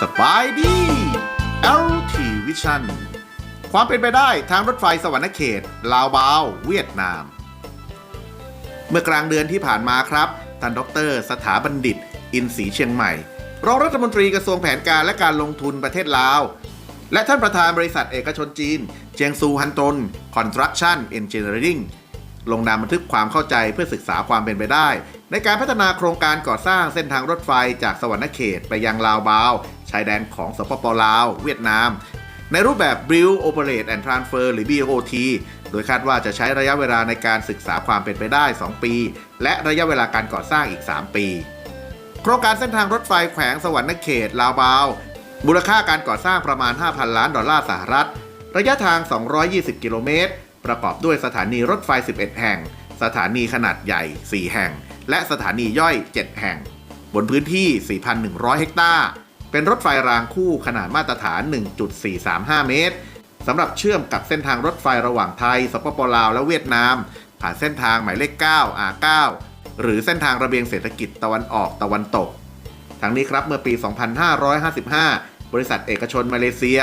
สบายดี LT Vision ความเป็นไปได้ทางรถไฟสวรรค์เขต ลาวบาว เวียดนาม เมื่อกลางเดือนที่ผ่านมาครับท่านดร สถาบัณฑิต อินศรีเชียงใหม่ รองรัฐมนตรีกระทรวงแผนการและการลงทุนประเทศลาว และท่านประธานบริษัทเอกชนจีน เจียงซูฮันตนคอนสตรักชั่นเอนจิเนียริงลงนามบันทึกความเข้าใจเพื่อศึกษาความเป็นไปได้ ในการพัฒนาโครงการก่อสร้างเส้นทางรถไฟจากสวรรค์เขตไปยังลาวบาว ชายแดนของสปปลาว เวียดนาม ในรูปแบบ Build Operate and Transfer หรือ BOT โดยคาดว่าจะใช้ระยะเวลาในการศึกษาความเป็นไปได้ 2 ปี และระยะเวลาการก่อสร้างอีก 3 ปี โครงการเส้นทางรถไฟแขวงสวรรค์เขตลาวบาว มูลค่าการก่อสร้างประมาณ 5,000 ล้านดอลลาร์สหรัฐ ระยะทาง 220 กิโลเมตร ประกอบด้วยสถานีรถไฟ 11 แห่ง สถานีขนาดใหญ่ 4 แห่ง และสถานีย่อย 7 แห่ง บนพื้นที่ 4,100 เฮกตาร์ เป็นรถไฟรางคู่ขนาดมาตรฐาน 1.435 เมตรสำหรับเชื่อมกับเส้นทางรถไฟระหว่างไทย สปปลาว และเวียดนาม ผ่านเส้นทางหมายเลข 9 R9 หรือเส้นทางระเบียงเศรษฐกิจตะวันออกตะวันตก ทั้งนี้ครับเมื่อปี 2555 บริษัทเอกชนมาเลเซีย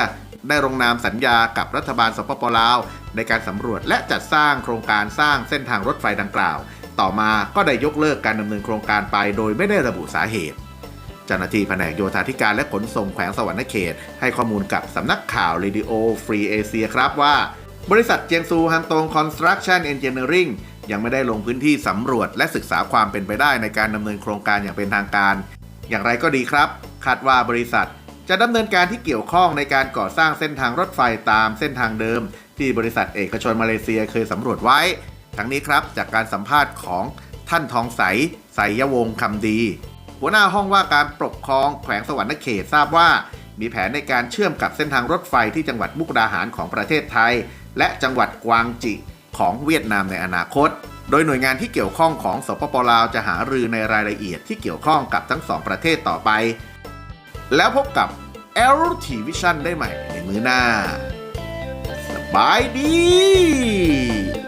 ได้ลงนามสัญญากับรัฐบาลสปปลาว ในการสำรวจและจัดสร้างโครงการสร้างเส้นทางรถไฟดังกล่าว ต่อมาก็ได้ยกเลิกการดำเนินโครงการไปโดยไม่ได้ระบุสาเหตุเจ้าหน้าที่แผนกโยธาธิการและขนส่งแขวงสวรรค์เขต ให้ข้อมูลกับสำนักข่าว Radio Free Asia ครับว่า บริษัทเจียงซูฮันตง Construction Engineering ยังไม่ได้ลงพื้นที่สำรวจและศึกษาความเป็นไปได้ในการดำเนินโครงการอย่างเป็นทางการ อย่างไรก็ดีครับ คาดว่าบริษัท จะดำเนินการที่เกี่ยวข้องในการก่อสร้างเส้นทางรถไฟตามเส้นทางเดิม ที่บริษัทเอกชนมาเลเซียเคยสำรวจไว้ ทั้งนี้ครับจากการสัมภาษณ์ของท่านทองใสใสยวงศ์คำดี หัวหน้าห้องว่าการปกครองแขวงสวรรค์เขตทราบว่า มีแผนในการเชื่อมกับเส้นทางรถไฟที่จังหวัดมุกดาหารของประเทศไทย และจังหวัดกวางจิของเวียดนามในอนาคต โดยหน่วยงานที่เกี่ยวข้องของสปปลาวจะหารือในรายละเอียดที่เกี่ยวข้องกับทั้งสองประเทศต่อไป แล้วพบกับ LT Vision ได้ใหม่ในมือหน้า สบายดี